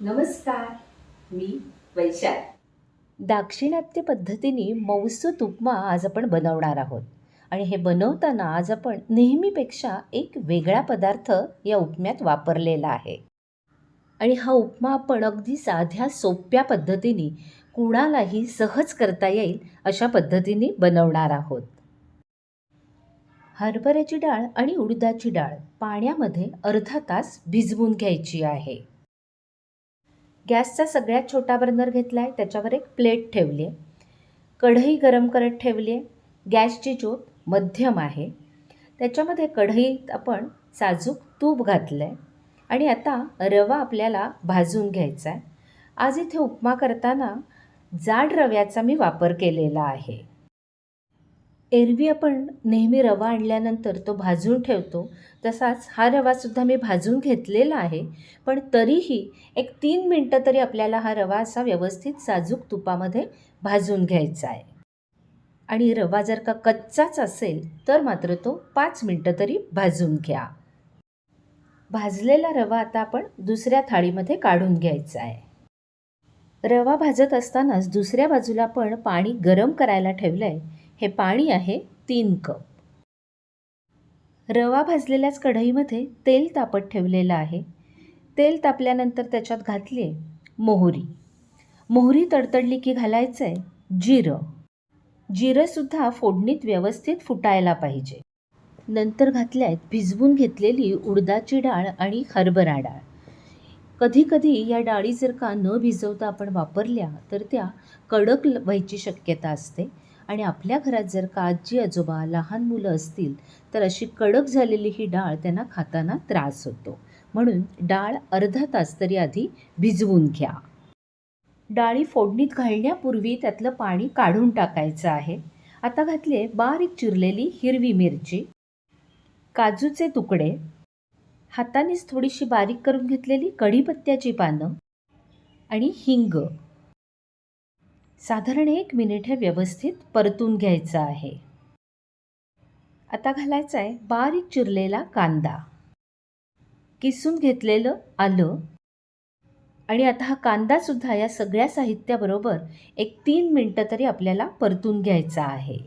नमस्कार मी वैशाल. दाक्षिणात्य पद्धतीने मौसूत उपमा आज आपण बनवणार आहोत. आणि हे बनवताना आज आपण नेहमीपेक्षा एक वेगळा पदार्थ या उपम्यात वापरलेला आहे. आणि हा उपमा आपण अगदी साध्या सोप्या पद्धतीने कुणालाही सहज करता येईल अशा पद्धतीने बनवणार आहोत. हरभऱ्याची डाळ आणि उडदाची डाळ पाण्यामध्ये अर्धा तास भिजवून घ्यायची आहे. गॅसचा सगळ्यात छोटा बर्नर घेतला आहे त्याच्यावर एक प्लेट ठेवली आहे कढई गरम करत ठेवली आहे गॅसची ज्योत मध्यम आहे. त्याच्यामध्ये कढईत आपण साजूक तूप घातलं आहे आणि आता रवा आपल्याला भाजून घ्यायचा आहे आज इथे उपमा करताना जाड रव्याचा मी वापर केलेला आहे. एरवी आपण नेहमी रवा आणल्यानंतर तो भाजून ठेवतो. तसाच हा रवासुद्धा मी भाजून घेतलेला आहे. पण तरीही एक तीन मिनटं तरी आपल्याला हा रवा असा व्यवस्थित साजूक तुपामध्ये भाजून घ्यायचा आहे. आणि रवा जर का कच्चाच असेल तर मात्र तो पाच मिनटं तरी भाजून घ्या. भाजलेला रवा आता आपण दुसऱ्या थाळीमध्ये काढून घ्यायचा आहे. रवा भाजत असतानाच दुसऱ्या बाजूला आपण पाणी गरम करायला ठेवलं आहे हे पाणी आहे तीन कप. रवा भाजलेल्याच कढईमध्ये तेल तापत ठेवलेलं आहे. तेल तापल्यानंतर त्याच्यात घातली आहे मोहरी. मोहरी तडतडली की घालायचं आहे जिरं जिरंसुद्धा फोडणीत व्यवस्थित फुटायला पाहिजे. नंतर घातल्या आहेत भिजवून घेतलेली उडदाची डाळ आणि हरभरा डाळ. कधीकधी या डाळी जर का न भिजवता आपण वापरल्या तर त्या कडक व्हायची शक्यता असते. आणि आपल्या घरात जर का आजी आजोबा लहान मुलं असतील तर अशी कडक झालेली ही डाळ त्यांना खाताना त्रास होतो. म्हणून डाळ अर्धा तास तरी आधी भिजवून घ्या. डाळी फोडणीत घालण्यापूर्वी त्यातलं पाणी काढून टाकायचं आहे. आता घातले बारीक चिरलेली हिरवी मिरची काजूचे तुकडे हातानेच थोडीशी बारीक करून घेतलेली कढीपत्त्याची पानं आणि हिंग. साधारण एक मिनिट हे व्यवस्थित परतून घ्यायचं आहे. आता घालायचं आहे बारीक चिरलेला कांदा. किसून घेतलेलं आलं. आणि आता हा कांदासुद्धा या सगळ्या साहित्याबरोबर एक तीन मिनटं तरी आपल्याला परतून घ्यायचा आहे.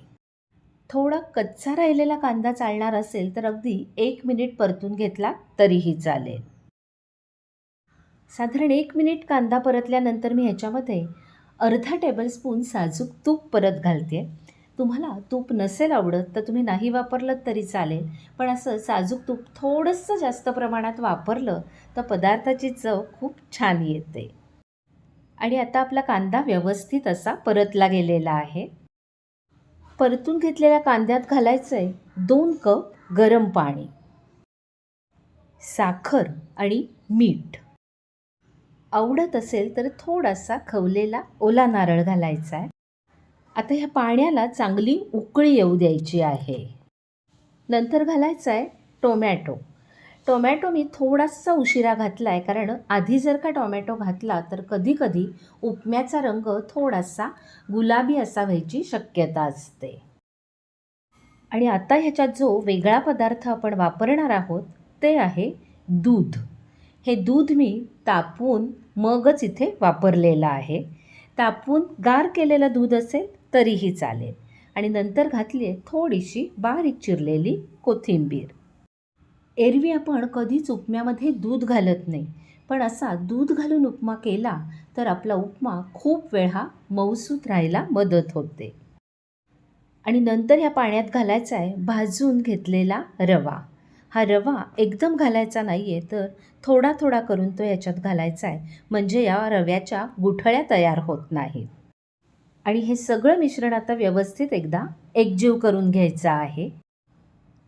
थोडा कच्चा राहिलेला कांदा चालणार असेल तर अगदी एक मिनिट परतून घेतला तरीही चालेल. साधारण एक मिनिट कांदा परतल्यानंतर मी ह्याच्यामध्ये अर्धा टेबलस्पून साजूक तूप परत घालते तुम्हाला तूप नसेल आवडत तर तुम्ही नाही वापरलं तरी चालेल. पण असं साजूक तूप थोडंसं जास्त प्रमाणात वापरलं तर पदार्थाची चव खूप छान येते. आणि आता आपला कांदा व्यवस्थित असा परतला गेलेला आहे. परतून घेतलेल्या कांद्यात घालायचं आहे दोन कप गरम पाणी साखर आणि मीठ. आवडत असेल तर थोडासा खवलेला ओला नारळ घालायचा आहे. आता ह्या पाण्याला चांगली उकळी येऊ द्यायची आहे. नंतर घालायचा आहे टोमॅटो. टोमॅटो मी थोडासा उशिरा घातला आहे कारण आधी जर का टोमॅटो घातला तर कधीकधी उपम्याचा रंग थोडासा गुलाबी असा व्हायची शक्यता असते. आणि आता ह्याच्यात जो वेगळा पदार्थ आपण वापरणार आहोत ते आहे दूध. हे दूध मी तापवून मगच इथे वापरलेलं आहे. तापवून गार केलेलं दूध असेल तरीही चालेल. आणि नंतर घातली आहे थोडीशी बारीक चिरलेली कोथिंबीर. एरवी आपण कधीच उपम्यामध्ये दूध घालत नाही. पण असा दूध घालून उपमा केला तर आपला उपमा खूप वेळ हा मऊसूत राहायला मदत होते. आणि नंतर ह्या पाण्यात घालायचा आहे भाजून घेतलेला रवा. हा रवा एकदम घालायचा नाही आहे तर थोडा थोडा करून तो याच्यात घालायचा आहे म्हणजे या रव्याच्या गुठळ्या तयार होत नाहीत. आणि हे सगळं मिश्रण आता व्यवस्थित एकदा एकजीव करून घ्यायचं आहे.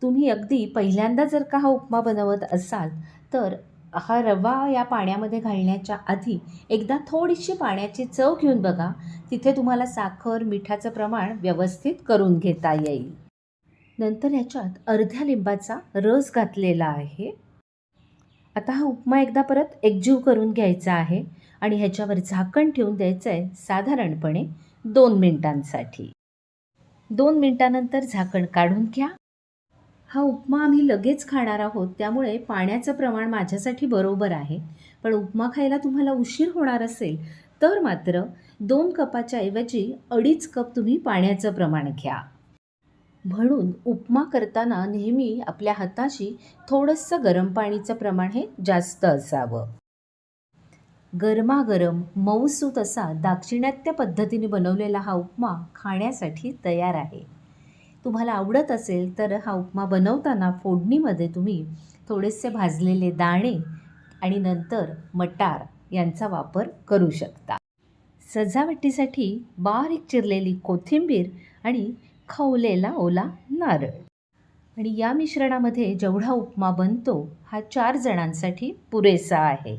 तुम्ही अगदी पहिल्यांदा जर का हा उपमा बनवत असाल तर हा रवा या पाण्यामध्ये घालण्याच्या आधी एकदा थोडीशी पाण्याची चव घेऊन बघा. तिथे तुम्हाला साखर मिठाचं प्रमाण व्यवस्थित करून घेता येईल. नंतर ह्याच्यात अर्ध्या लिंबाचा रस घातलेला आहे. आता हा उपमा एकदा परत एकजीव करून घ्यायचा आहे आणि ह्याच्यावर झाकण ठेवून द्यायचं आहे साधारणपणे दोन मिनिटांसाठी. दोन मिनिटानंतर झाकण काढून घ्या. हा उपमा आम्ही लगेच खाणार आहोत त्यामुळे पाण्याचं प्रमाण माझ्यासाठी बरोबर आहे. पण उपमा खायला तुम्हाला उशीर होणार असेल तर मात्र दोन कपाच्या ऐवजी अडीच कप तुम्ही पाण्याचं प्रमाण घ्या. म्हणून उपमा करताना नेहमी आपल्या हाताशी थोडंसं गरम पाणीचं प्रमाण हे जास्त असावं. गरमागरम मऊसूत असा दाक्षिणात्य पद्धतीने बनवलेला हा उपमा खाण्यासाठी तयार आहे. तुम्हाला आवडत असेल तर हा उपमा बनवताना फोडणीमध्ये तुम्ही थोडेसे भाजलेले दाणे आणि नंतर मटार यांचा वापर करू शकता. सजावटीसाठी बारीक चिरलेली कोथिंबीर आणि खवलेला ओला नारळ. आणि या मिश्रणामध्ये जेवढा उपमा बनतो हा चार जणांसाठी पुरेसा आहे.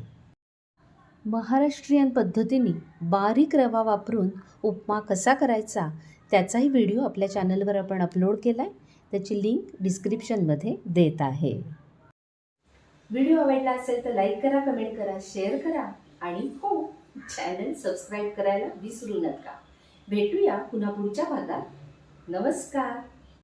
महाराष्ट्रीयन पद्धतीने बारीक रवा वापरून उपमा कसा करायचा त्याचाही व्हिडिओ आपल्या चॅनलवर आपण अपलोड केला आहे त्याची लिंक डिस्क्रिप्शनमध्ये देत आहे. व्हिडिओ आवडला असेल तर लाईक करा कमेंट करा शेअर करा आणि हो चॅनल सबस्क्राईब करायला विसरू नका. भेटूया पुन्हा पुढच्या भागात. नमस्कार.